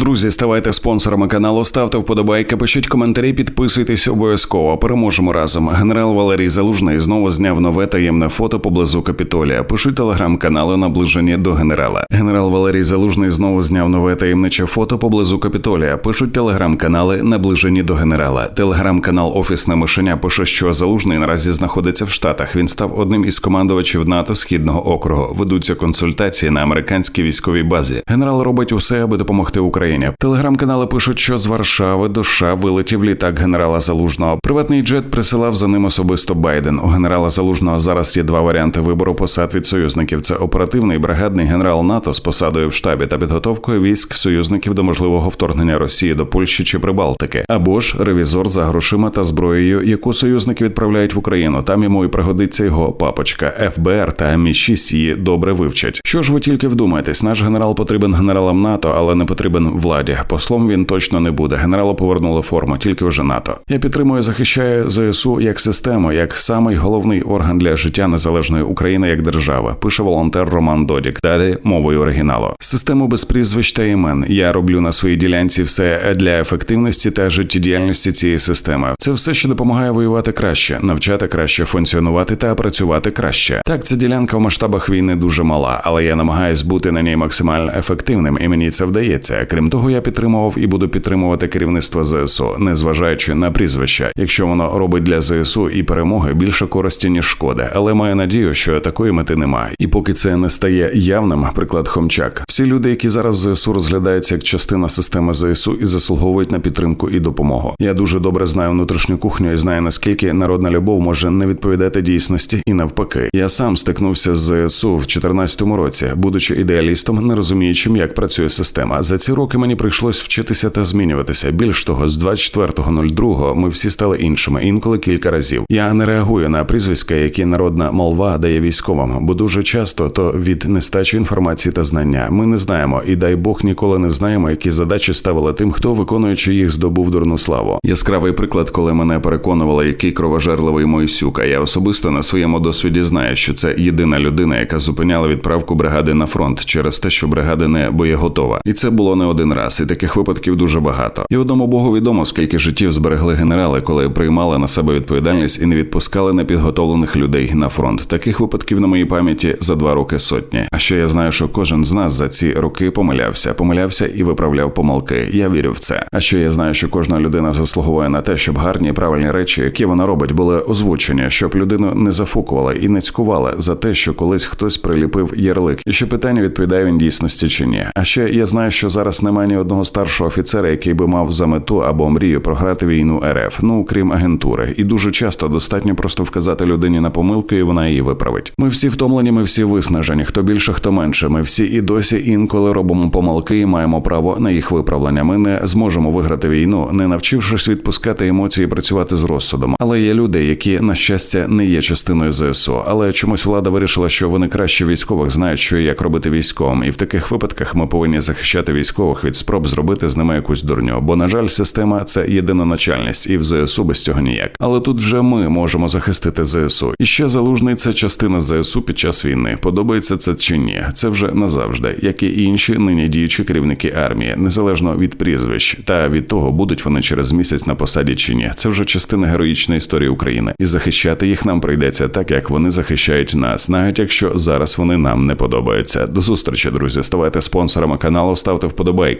Друзі, ставайте спонсорами каналу, ставте вподобайки, пишіть коментарі, підписуйтесь обов'язково. Переможемо разом. Генерал Валерій Залужний знову зняв нове таємне фото поблизу Капітолія. Пишуть телеграм-канали наближені до генерала. Генерал Валерій Залужний знову зняв нове таємниче фото поблизу Капітолія. Пишуть телеграм-канали наближені до генерала. Телеграм-канал Офісне мишеня пише, що Залужний наразі знаходиться в Штатах. Він став одним із командувачів НАТО Східного округу. Ведуться консультації на американській військовій базі. Генерал робить усе, аби допомогти Україні. Телеграм-канали пишуть, що з Варшави до США вилетів літак генерала Залужного. Приватний джет присилав за ним особисто Байден. У генерала Залужного зараз є два варіанти вибору посад від союзників: це оперативний бригадний генерал НАТО з посадою в штабі та підготовкою військ союзників до можливого вторгнення Росії до Польщі чи Прибалтики, або ж ревізор за грошима та зброєю, яку союзники відправляють в Україну. Там йому і пригодиться його папочка. ФБР та Мі 6 її добре вивчать. Що ж ви тільки вдумаєтесь, наш генерал потрібен генералам НАТО, але не потрібен владі. Послом він точно не буде. Генералу повернули форму, тільки вже НАТО. Я підтримую, захищаю ЗСУ як систему, як самий головний орган для життя незалежної України як держави. Пише волонтер Роман Додік. Далі мовою оригіналу. Систему без прізвищ та імен. Я роблю на своїй ділянці все для ефективності та життєдіяльності цієї системи. Це все, що допомагає воювати краще, навчати краще, функціонувати та працювати краще. Так, ця ділянка в масштабах війни дуже мала, але я намагаюсь бути на ній максимально ефективним, і мені це вдається. Крім того, я підтримував і буду підтримувати керівництво ЗСУ, незважаючи на прізвища, якщо воно робить для ЗСУ і перемоги більше користі ніж шкоди. Але маю надію, що такої мети немає. І поки це не стає явним, приклад Хомчак, всі люди, які зараз ЗСУ розглядаються як частина системи ЗСУ і заслуговують на підтримку і допомогу. Я дуже добре знаю внутрішню кухню і знаю наскільки народна любов може не відповідати дійсності і навпаки. Я сам стикнувся з ЗСУ в 2014 році, будучи ідеалістом, не розуміючим, як працює система. За ці роки мені прийшлось вчитися та змінюватися. Більш того, з 24.02 ми всі стали іншими, інколи кілька разів. Я не реагую на прізвиська, які народна молва дає військовим, бо дуже часто то від нестачі інформації та знання. Ми не знаємо, і дай Бог ніколи не знаємо, які задачі ставили тим, хто виконуючи їх, здобув дурну славу. Яскравий приклад, коли мене переконували, який кровожерливий Мойсюк. А я особисто на своєму досвіді знаю, що це єдина людина, яка зупиняла відправку бригади на фронт через те, що бригада не боєготова. І це було не один раз, і таких випадків дуже багато. І одному богу відомо, скільки життів зберегли генерали, коли приймали на себе відповідальність і не відпускали непідготовлених людей на фронт. Таких випадків на моїй пам'яті за два роки сотні. А ще я знаю, що кожен з нас за ці роки помилявся, помилявся і виправляв помилки. Я вірю в це. А ще я знаю, що кожна людина заслуговує на те, щоб гарні правильні речі, які вона робить, були озвучені, щоб людину не зафукували і не цькували за те, що колись хтось приліпив ярлик, і що питання відповідає він дійсності чи ні. А ще я знаю, що зараз немає ні одного старшого офіцера, який би мав за мету або мрію програти війну РФ, ну крім агентури. І дуже часто достатньо просто вказати людині на помилку, і вона її виправить. Ми всі втомлені, ми всі виснажені. Хто більше, хто менше. Ми всі і досі інколи робимо помилки і маємо право на їх виправлення. Ми не зможемо виграти війну, не навчившись відпускати емоції, працювати з розсудом. Але є люди, які на щастя не є частиною ЗСУ. Але чомусь влада вирішила, що вони краще військових знають, що і як робити військовим. І в таких випадках ми повинні захищати військових від спроб зробити з ними якусь дурню. Бо, на жаль, система це єдина начальність, і в ЗСУ без цього ніяк. Але тут вже ми можемо захистити ЗСУ. І ще залужний це частина ЗСУ під час війни. Подобається це чи ні? Це вже назавжди, як і інші нині діючі керівники армії, незалежно від прізвищ та від того, будуть вони через місяць на посаді чи ні. Це вже частина героїчної історії України, і захищати їх нам прийдеться так, як вони захищають нас, навіть якщо зараз вони нам не подобаються. До зустрічі, друзі. Ставайте спонсорами каналу, ставте вподобайки,